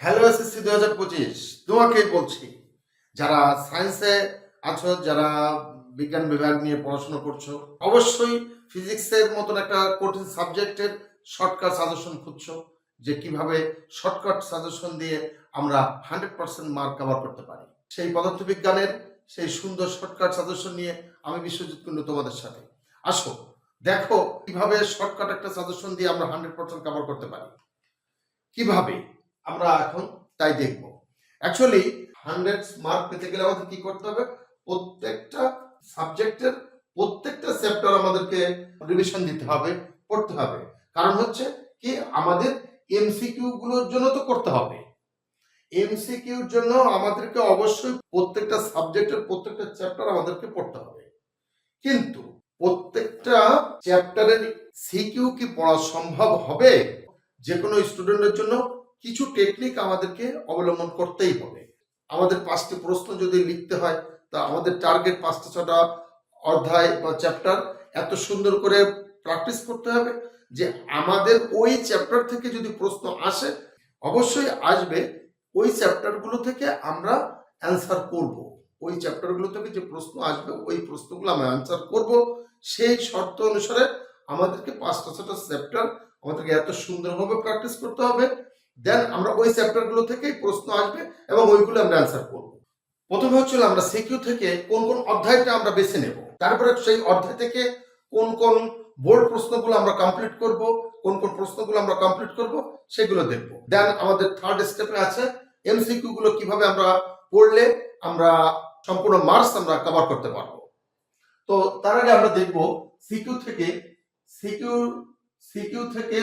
Hello SSC দু হাজার পঁচিশ। তোমাকেই বলছি, যারা সায়েন্সে আছো, যারা বিজ্ঞান বিভাগ নিয়ে পড়াশোনা করছ, অবশ্যই ফিজিক্সের মতন একটা কঠিন সাবজেক্টের শর্টকাট সাজেশন খুঁজছো, যে কীভাবে শর্টকাট সাজেশন দিয়ে আমরা হান্ড্রেড পার্সেন্ট মার্ক কভার করতে পারি। সেই পদার্থবিজ্ঞানের সেই সুন্দর শর্টকাট সাজেশন নিয়ে আমি বিশ্বজিৎ কুণ্ডু তোমাদের সাথে। আসো, দেখো কীভাবে শর্টকাট একটা সাজেশন দিয়ে আমরা হান্ড্রেড পার্সেন্ট কভার করতে পারি। কীভাবে? আমরা এখন তাই দেখব। অ্যাকচুয়ালি হান্ড্রেড মার্ক পেতে গেলে আমাদের কি করতে হবে? প্রত্যেকটা সাবজেক্টের প্রত্যেকটা চ্যাপ্টার আমাদেরকে রিভিশন দিতে হবে, পড়তে হবে। কারণ হচ্ছে কি? আমাদের এমসিকিউ গুলোর জন্য তো করতে হবে। এমসিকিউর জন্য আমাদেরকে অবশ্যই প্রত্যেকটা সাবজেক্টের প্রত্যেকটা চ্যাপ্টার আমাদেরকে পড়তে হবে। কিন্তু প্রত্যেকটা চ্যাপ্টারের সিকিউ কি পড়া সম্ভব হবে? যে কোনো স্টুডেন্টের জন্য কিছু টেকনিক আমাদেরকে অবলম্বন করতেই হবে। আমাদের পাঁচটি প্রশ্ন যদি লিখতে হয়, তা আমাদের টার্গেট পাঁচটা, ছটা অধ্যায় বা চ্যাপ্টার এত সুন্দর করে প্র্যাকটিস করতে হবে যে আমাদের ওই চ্যাপ্টার থেকে যদি প্রশ্ন আসে, অবশ্যই আসবে। ওই চ্যাপ্টারগুলো থেকে আমরা অ্যান্সার করব। ওই চ্যাপ্টারগুলো থেকে যে প্রশ্ন আসবে, ওই প্রশ্নগুলো আমরা অ্যান্সার করব। সেই শর্ত অনুসারে আমাদেরকে পাঁচটা, ছটা চ্যাপ্টার আমাদেরকে এত সুন্দরভাবে প্র্যাকটিস করতে হবে। দেন আমরা ওই চ্যাপ্টারগুলো থেকেই প্রশ্ন আসবে এবং ওইগুলো আমরা অ্যান্সার করব। প্রথমে হচ্ছিল আমরা সিকিউ থেকে কোন কোন অধ্যায়টা আমরা বেছে নেব। তারপরে সেই অধ্যায় থেকে কোন কোন বোর্ড প্রশ্নগুলো আমরা কমপ্লিট করব, কোন কোন প্রশ্নগুলো আমরা কমপ্লিট করব, সেগুলো দেখব। দেন আমাদের থার্ড স্টেপে আছে এমসিকিউ গুলো কীভাবে আমরা পড়লে আমরা সম্পূর্ণ মার্কস আমরা কভার করতে পারব। তো তার আগে আমরা দেখব সিকিউ থেকে সিকিউ সিকিউ থেকে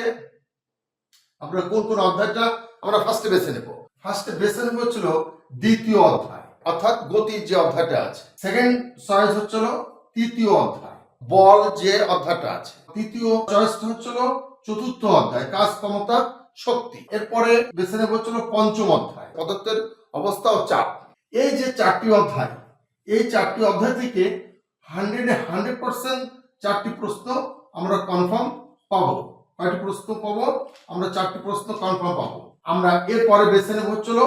আমরা কোন কোন অধ্যায়টা আমরা ফার্স্টে বেছে নেব। ফার্স্টে বেছে নেব হচ্ছিল দ্বিতীয় অধ্যায়, অর্থাৎ গতির যে অধ্যায়টা আছে। সেকেন্ড চয়েস হচ্ছিল তৃতীয় অধ্যায়, বল যে অধ্যায়টা আছে। তৃতীয় চয়েসটা হচ্ছিল চতুর্থ অধ্যায়, কাজ, ক্ষমতা, শক্তি। এরপরে বেছে নেব হচ্ছিল পঞ্চম অধ্যায় পদার্থের অবস্থা ও চাপ। এই যে চারটি অধ্যায়, এই চারটি অধ্যায় থেকে হান্ড্রেড হান্ড্রেড পার্সেন্ট চারটি প্রশ্ন আমরা কনফার্ম পাবো। কয়টি প্রশ্ন পাবো? আমরা চারটি প্রশ্ন কনফার্ম পাবো। আমরা এরপরে বেছে নেব হচ্ছিল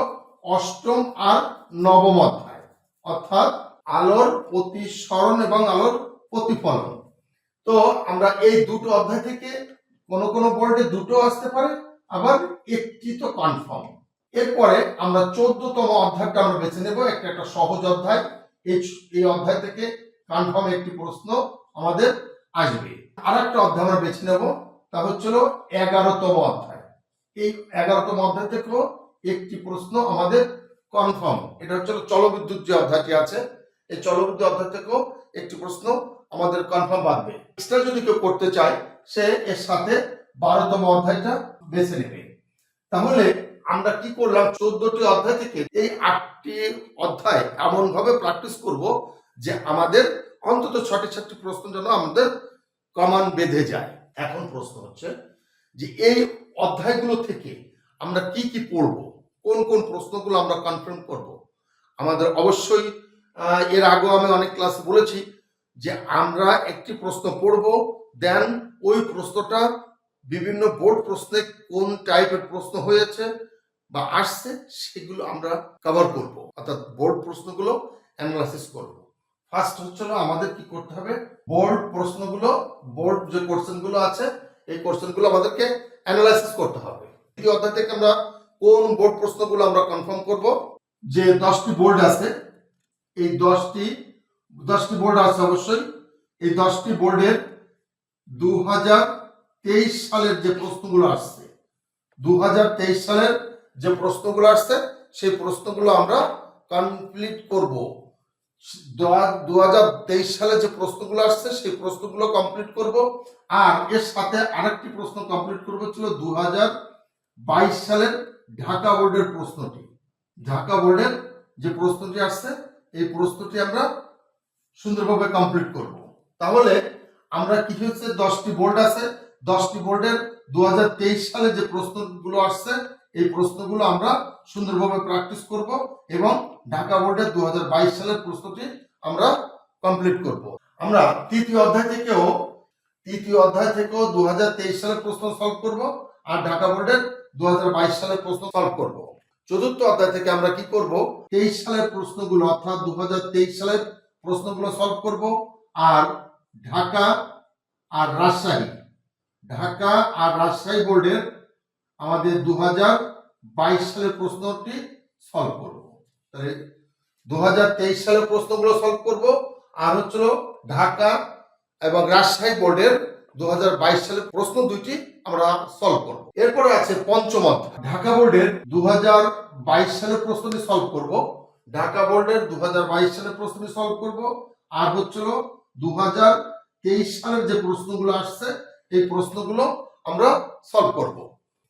অষ্টম আর নবম অধ্যায়, অর্থাৎ আলোর প্রতিসরণ এবং আলোর প্রতিফলন। তো আমরা এই দুটো অধ্যায় থেকে কোন কোন বোর্ডে দুটো আসতে পারে, আবার একটি তো কনফার্ম এরপরে আমরা চোদ্দতম অধ্যায়টা আমরা বেছে নেব, একটা একটা সহজ অধ্যায়। এই এই অধ্যায় থেকে কনফার্ম একটি প্রশ্ন আমাদের আসবে। আর একটা অধ্যায় আমরা বেছে নেব তা হচ্ছিল এগারোতম অধ্যায়। এই এগারোতম অধ্যায় থেকেও একটি প্রশ্ন আমাদের কনফার্ম এটা হচ্ছে চলবিদ্যুৎ যে অধ্যায়টি আছে, এই চলবিদ্যুৎ অধ্যায় থেকেও একটি প্রশ্ন আমাদের কনফার্ম বাঁধবে এক্সট্রা যদি কেউ করতে চায়, সে এর সাথে বারোতম অধ্যায়টা বেছে নেবে। তাহলে আমরা কি করলাম, চোদ্দটি অধ্যায় থেকে এই আটটি অধ্যায় এমন ভাবে প্র্যাকটিস করব যে আমাদের অন্তত ছটি ছটি প্রশ্ন যেন আমাদের কমান বেঁধে যায়। এখন প্রশ্ন হচ্ছে যে এই অধ্যায়গুলো থেকে আমরা কি কি পড়ব? কোন কোন প্রশ্নগুলো আমরা কনফার্ম করব? আমাদের অবশ্যই এর আগেও আমি অনেক ক্লাস বলেছি যে আমরা একটি প্রশ্ন পড়ব দেন ওই প্রশ্নটা বিভিন্ন বোর্ড প্রশ্নে কোন টাইপের প্রশ্ন হয়েছে বা আসছে সেগুলো আমরা কভার করব। অর্থাৎ বোর্ড প্রশ্নগুলো অ্যানালাইসিস করব। ফার্স্ট হচ্ছিল আমাদের কি করতে হবে? বোর্ড প্রশ্নগুলো বোর্ড যে কোশ্চেনগুলো আছে, এই কোশ্চেনগুলো আমাদেরকে অ্যানালাইসিস করতে হবে। এই অধ্যায় থেকে আমরা কোন বোর্ড প্রশ্নগুলো আমরা কনফার্ম করব? যে দশটি বোর্ড আছে, এই দশটি দশটি বোর্ড আছে অবশ্যই। এই দশটি বোর্ডের দু হাজার তেইশ সালের যে প্রশ্নগুলো আসছে দু হাজার তেইশ সালের যে প্রশ্নগুলো আসছে, সেই প্রশ্নগুলো আমরা কমপ্লিট করব। দু হাজার তেইশ সালে যে প্রশ্নগুলো আসছে, সেই প্রশ্নগুলো কমপ্লিট করব। আর এর সাথে আরেকটি প্রশ্ন কমপ্লিট করব, ছিল দু হাজার বাইশ সালের ঢাকা বোর্ডের প্রশ্নটি। ঢাকা বোর্ডের যে প্রশ্নটি আসছে, এই প্রশ্নটি আমরা সুন্দরভাবে কমপ্লিট করব। তাহলে আমরা কি হচ্ছে দশটি বোর্ড আছে। দশটি বোর্ডের দু হাজার তেইশ সালে যে প্রশ্নগুলো আসছে এই প্রশ্নগুলো আমরা সুন্দরভাবে প্র্যাকটিস করব এবং ঢাকা বোর্ডের দু হাজার বাইশ সালের প্রশ্নটি আমরা কমপ্লিট করব। আমরা তৃতীয় অধ্যায় থেকেও, তৃতীয় অধ্যায় থেকেও দু হাজার তেইশ সালের প্রশ্ন সলভ করব আর ঢাকা বোর্ডের দু হাজার বাইশ সালের প্রশ্ন সলভ করব। চতুর্থ অধ্যায় থেকে আমরা কি করব? তেইশ সালের প্রশ্নগুলো অর্থাৎ দু হাজার তেইশ সালের প্রশ্নগুলো সলভ করব আর ঢাকা আর রাজশাহী, ঢাকা আর রাজশাহী বোর্ডের আমাদের দু বাইশ সালের প্রশ্নটি সলভ করব। তাহলে দু হাজার তেইশ সালের প্রশ্নগুলো সলভ করব। আর হচ্ছিল ঢাকা এবং রাজশাহী বোর্ডের দু হাজার বাইশ সালের প্রশ্ন দুইটি আমরা সলভ করব। এরপরে আছে পঞ্চম অধ্যায়। ঢাকা বোর্ডের দু হাজার বাইশ সালের প্রশ্নটি সলভ করব। ঢাকা বোর্ডের দু হাজার বাইশ সালের প্রশ্নটি সলভ করব। আর হচ্ছিল দু হাজার তেইশ সালের যে প্রশ্নগুলো আসছে, এই প্রশ্নগুলো আমরা সলভ করব।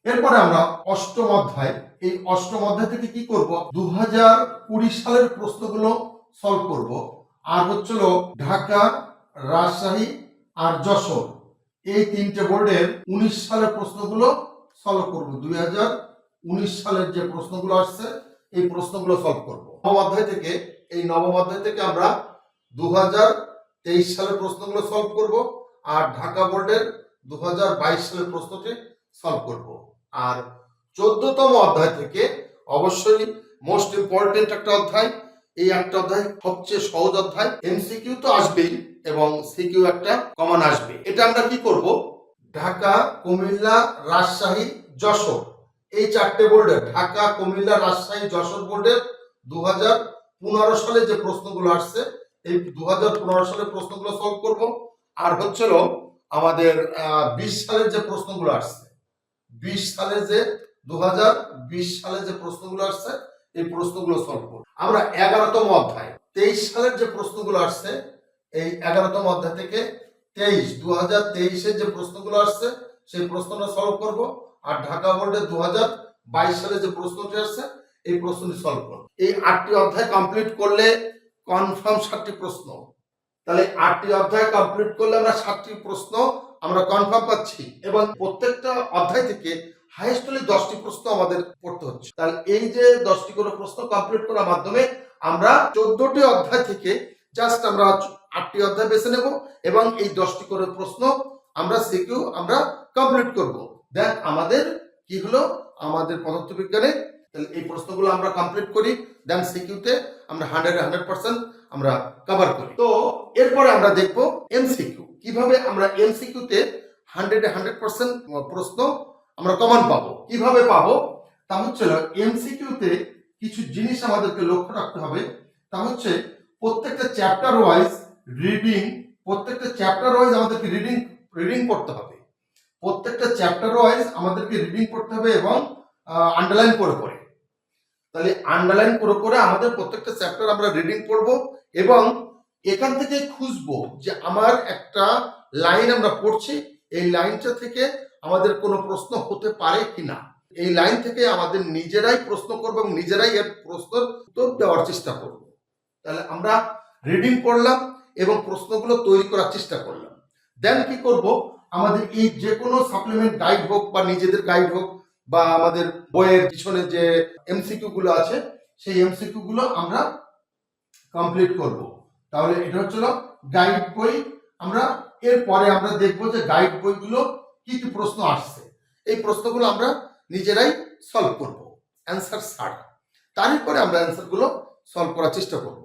এরপরে আমরা অষ্টম অধ্যায়। এই অষ্টম অধ্যায় থেকে কি করব? দু হাজার কুড়ি সালের প্রশ্নগুলো সলভ করব। আর হচ্ছিল ঢাকা, রাজশাহী আর যশোর। এই তিনটে বোর্ডের উনিশ সালের প্রশ্নগুলো সলভ করব। দুই হাজার উনিশ সালের যে প্রশ্নগুলো আসছে, এই প্রশ্নগুলো সলভ করব। নবম অধ্যায় থেকে, এই নবম অধ্যায় থেকে আমরা দু তেইশ সালের প্রশ্নগুলো সলভ করব। আর ঢাকা বোর্ডের দু হাজার বাইশ সালের প্রশ্নটি সলভ করব। আর চোদ্দতম অধ্যায় থেকে অবশ্যই মোস্ট ইম্পর্টেন্ট একটা অধ্যায়। এই একটা অধ্যায় সবচেয়ে সহজ অধ্যায়। এমসিকিউ তো আসবেই এবং সিকিউ একটা কমন আসবে। এটা আমরা কি করব? ঢাকা, কুমিল্লা, রাজশাহী, যশোর। এই চারটে বোর্ডের ঢাকা, কুমিল্লা, রাজশাহী, যশোর বোর্ডের দু হাজার পনেরো সালে যে প্রশ্নগুলো আসছে, এই দু হাজার পনেরো সালের প্রশ্নগুলো সলভ করব। আর হচ্ছিল আমাদের বিশ সালের যে প্রশ্নগুলো আসছে বিশ সালে যে দু সালে যে প্রশ্নগুলো আসছে, এই প্রশ্নগুলো সলভ করব। আমরা এগারোতম অধ্যায়, তেইশ সালের যে প্রশ্নগুলো আসছে, এই এগারোতম অধ্যায় থেকে তেইশ দু হাজার যে প্রশ্নগুলো আসছে, সেই প্রশ্নটা সলভ করব। আর ঢাকা বোর্ডের দু হাজার বাইশ সালে যে প্রশ্নটি আসছে, এই প্রশ্নটি সলভ করব। এই আটটি অধ্যায় কমপ্লিট করলে কনফার্ম সাতটি প্রশ্ন। তাহলে আটটি অধ্যায় কমপ্লিট করলে আমরা সাতটি প্রশ্ন আমরা কনফার্ম পাচ্ছি এবং প্রত্যেকটা অধ্যায় থেকে হাইয়েস্ট হলে দশটি প্রশ্ন আমাদের পড়তে হচ্ছে। তাহলে এই যে দশটি করে প্রশ্ন কমপ্লিট করার মাধ্যমে আমরা চোদ্দটি অধ্যায় থেকে জাস্ট আমরা আটটি অধ্যায় বেছে নেব এবং এই দশটি করে প্রশ্ন আমরা সিকিউ আমরা কমপ্লিট করব। দেন আমাদের কি হলো? আমাদের পদার্থবিজ্ঞানে, তাহলে এই প্রশ্নগুলো আমরা কমপ্লিট করি দেন সিকিউতে আমরা হান্ড্রেড হান্ড্রেড পার্সেন্ট আমরা কভার করি। তো এরপরে আমরা দেখব এমসিকিউ কীভাবে আমরা এমসিকিউতে হান্ড্রেড হান্ড্রেড পার্সেন্ট প্রশ্ন আমরা কমন পাবো? কীভাবে পাবো? তা হচ্ছে এমসিকিউতে কিছু জিনিস আমাদেরকে লক্ষ্য রাখতে হবে। তা হচ্ছে প্রত্যেকটা চ্যাপ্টার ওয়াইজ রিডিং প্রত্যেকটা চ্যাপ্টার ওয়াইজ আমাদেরকে রিডিং রিডিং করতে হবে। প্রত্যেকটা চ্যাপ্টার ওয়াইজ আমাদেরকে রিডিং করতে হবে এবং আন্ডারলাইন করে করে। তাহলে আন্ডারলাইন করে করে আমাদের প্রত্যেকটা চ্যাপ্টার আমরা রিডিং করব এবং এখান থেকে খুঁজবো যে আমার একটা লাইন আমরা পড়ছি, এই লাইনটা থেকে আমাদের কোনো প্রশ্ন হতে পারে কিনা। এই লাইন থেকে আমাদের নিজেরাই প্রশ্ন করব এবং নিজেরাই এর প্রশ্নের উত্তর দেওয়ার চেষ্টা করব। তাহলে আমরা রিডিং করলাম এবং প্রশ্নগুলো তৈরি করার চেষ্টা করলাম। দেন কি করব? আমাদের এই যে কোনো সাপ্লিমেন্ট গাইড হোক বা নিজেদের গাইড হোক বা আমাদের বইয়ের পিছনে যে এমসিকিউ গুলো আছে, সেই এমসিকিউ গুলো আমরা কমপ্লিট করব। তাহলে এটা হচ্ছিল গাইড বই। আমরা এরপরে আমরা দেখব যে গাইড বইগুলো কি কি প্রশ্ন আসছে। এই প্রশ্নগুলো আমরা নিজেরাই সলভ করব। অ্যান্সার ছাড়া। তারপরে আমরা অ্যান্সারগুলো সলভ করার চেষ্টা করব।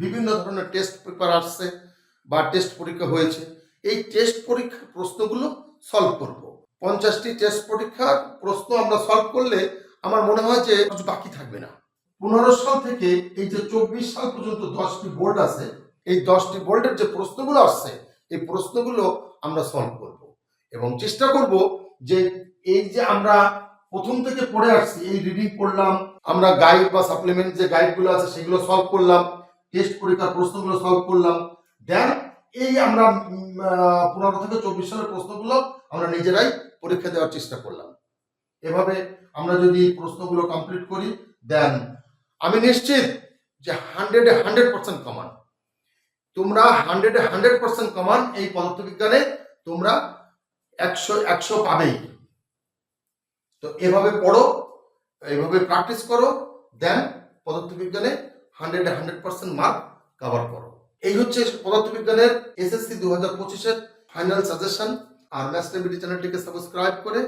বিভিন্ন ধরনের টেস্ট পেপার আসছে বা টেস্ট পরীক্ষা হয়েছে। এই টেস্ট পরীক্ষার প্রশ্নগুলো সলভ করব। পঞ্চাশটি টেস্ট পরীক্ষার প্রশ্ন আমরা সলভ করলে আমার মনে হয় যে বাকি থাকবে না। পনেরো সাল থেকে এই যে চব্বিশ সাল পর্যন্ত দশটি বোর্ড আছে এই দশটি বোর্ডের যে প্রশ্নগুলো আসছে, এই প্রশ্নগুলো আমরা সলভ করব। এবং চেষ্টা করব যে এই যে আমরা প্রথম থেকে পড়ে আসছি, এই রিডিং করলাম আমরা গাইড বা সাপ্লিমেন্ট যে গাইডগুলো আছে সেগুলো সলভ করলাম টেস্ট পরীক্ষার প্রশ্নগুলো সলভ করলাম দেন এই আমরা পনেরো থেকে চব্বিশ সালের প্রশ্নগুলো আমরা নিজেরাই পরীক্ষা দেওয়ার চেষ্টা করলাম। এভাবে আমরা যদি প্রশ্নগুলো কমপ্লিট করি দেন আমি নিশ্চিত যে হান্ড্রেডে হান্ড্রেড পার্সেন্ট কমান তোমরা হান্ড্রেডে হান্ড্রেড পার্সেন্ট কমান এই পদার্থবিজ্ঞানে তোমরা একশো একশো পাবেই। তো এভাবে পড়ো এইভাবে প্র্যাকটিস করো দেন পদার্থবিজ্ঞানে hundred hundred percent mark cover করো। এই হচ্ছে পদার্থবিজ্ঞানের এসএসসি দু হাজার পঁচিশের ফাইনাল সাজেশন আর ম্যাথ চ্যানেলটিকে সাবস্ক্রাইব করে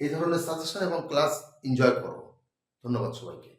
এই ধরনের সাজেশন এবং ক্লাস এনজয় করো। ধন্যবাদ সবাইকে।